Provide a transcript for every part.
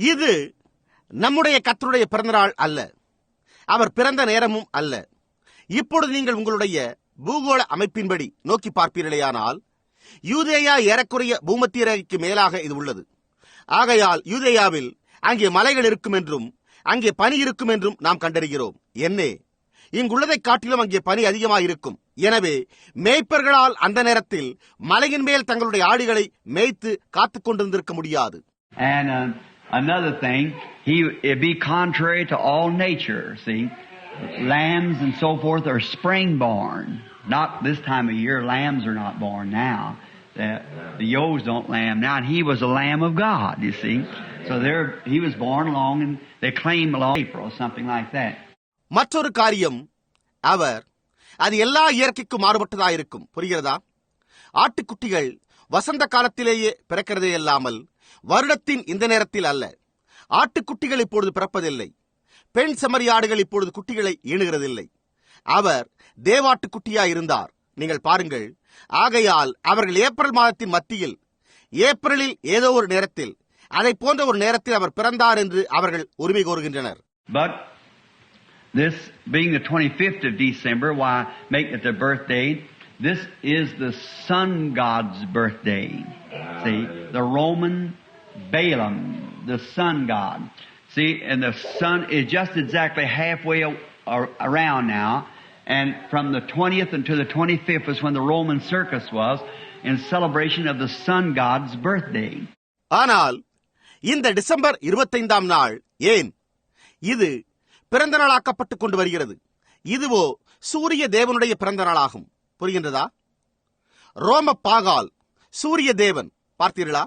இது நம்முடைய கத்தருடைய பிறந்தநாள் அல்ல. அவர் பிறந்த நேரமும் அல்ல. இப்பொழுது நீங்கள் உங்களுடைய பூகோள அமைப்பின்படி நோக்கி பார்ப்பீர்களேயானால் யூதேயா ஏறக்குறைய பூமத்திய ரேகைக்கு மேலாக இது உள்ளது. ஆகையால் யூதேயாவில் அங்கே மலைகள் இருக்கும் என்றும் அங்கே பனி இருக்கும் என்றும் நாம் கண்டறிகிறோம். என்னே இங்குள்ளதை காட்டிலும் அங்கே பனி அதிகமாக இருக்கும் எனவே மேய்ப்பர்களால் அந்த நேரத்தில் மலையின் மேல் தங்களுடைய ஆடுகளை மேய்த்து காத்துக் கொண்டிருந்திருக்க முடியாது. Um, another thing, he it'd be contrary to all nature. See, lambs and so forth are spring born. Not this time of year. Lambs are not born now. The, the yos don't lamb now. And he was a lamb of God. You see, so there he was born along, and they claim along April, something like that. மற்றொரு காரியம் அவர் அது எல்லா இயற்கைக்கும் மாறுபட்டதாயிருக்கும் புரிகிறதா ஆட்டுக்குட்டிகள் வசந்த காலத்திலேயே பிறக்கிறதே அல்லாமல் வருடத்தின் இந்த நேரத்தில் அல்ல. ஆட்டுக்குட்டிகள் இப்பொழுது பிறப்பதில்லை. பெண் செம்மறியாடுகள் இப்பொழுது குட்டிகளை ஈணுகிறதில்லை. அவர் தேவாட்டுக்குட்டியா இருந்தார் நீங்கள் பாருங்கள். ஆகையால் அவர்கள் ஏப்ரல் மாதத்தின் மத்தியில் ஏப்ரலில் ஏதோ ஒரு நேரத்தில் அதை போன்ற ஒரு நேரத்தில் அவர் பிறந்தார் என்று அவர்கள் உரிமை கோருகின்றனர். But this being the 25th of December, why make it the birthday? This is the sun god's birthday. See, the Roman Balaam, the sun god. See, and the sun is just exactly halfway around now. And from the 20th until the 25th was when the Roman circus was in celebration of the sun god's birthday. ஆனால் இந்த December இருபத்தைந்தாம் நாள் ஏன் இது பிறந்த நாளாக்கப்பட்டுக் கொண்டு வருகிறது இதுவோ சூரிய தேவனுடைய பிறந்த நாளாகும் புரிகின்றதா? ரோம பாகால் சூரிய தேவன் பார்த்தீர்களா?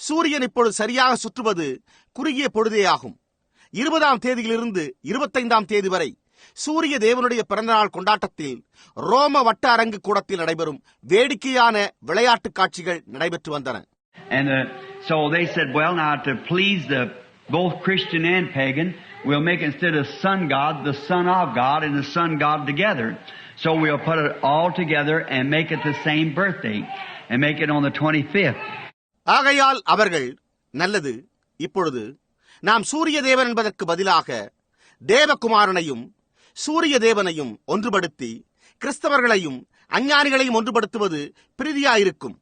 சூரியன் இப்பொழுது சரியாக சுற்றுவது குறுகிய பொழுதே ஆகும். இருபதாம் தேதியிலிருந்து இருபத்தைந்தாம் தேதி வரை சூரிய தேவனுடைய பிறந்தநாள் கொண்டாட்டத்தில் ரோம வட்ட அரங்கு கூடத்தில் நடைபெறும் வேடிக்கையான விளையாட்டு காட்சிகள் நடைபெற்று வந்தன. And uh, so they said, well, now to please the both Christian and pagan, we'll make instead of sun god the son of God and the sun god together. So we'll put it all together and make it the same birthday and make it on the 25th. ஆகையால் அவர்கள் நல்லது இப்பொழுது நாம் சூரிய தேவன் என்பதற்கு பதிலாக தேவகுமாரனையும் சூரிய தேவனையும் ஒன்றுபடுத்தி கிறிஸ்தவர்களையும் அஞ்ஞானிகளையும் ஒன்றுபடுத்துவது பிரீதியாயிருக்கும்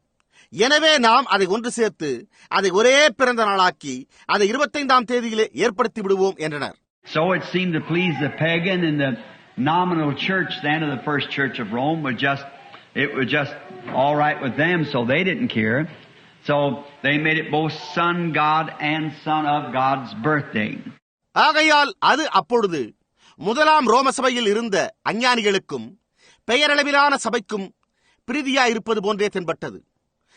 எனவே நாம் அதை ஒன்று சேர்த்து அதை ஒரே பிறந்த நாளாக்கி அதை இருபத்தைந்தாம் தேதியிலே ஏற்படுத்தி விடுவோம் என்றனர் So it seemed to please the pagan and the nominal church then of the first church of Rome was just, it was just all right with them, so they didn't care. So they made it both son God and son of God's birthday. ஆகையால் அது அப்பொழுது முதலாம் ரோம சபையில் இருந்த அஞ்ஞானிகளுக்கும் பெயரளவிலான சபைக்கும் பிரீதியாயிருப்பது போன்றே தென்பட்டது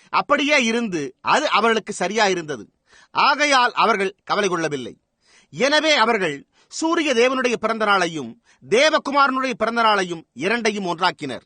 அப்படியே இருந்து அது அவர்களுக்கு சரியாயிருந்தது ஆகையால் அவர்கள் கவலை கொள்ளவில்லை. எனவே அவர்கள் சூரிய தேவனுடைய பிறந்த நாளையும் தேவகுமாரனுடைய பிறந்த நாளையும் இரண்டையும் ஒன்றாக்கினர்.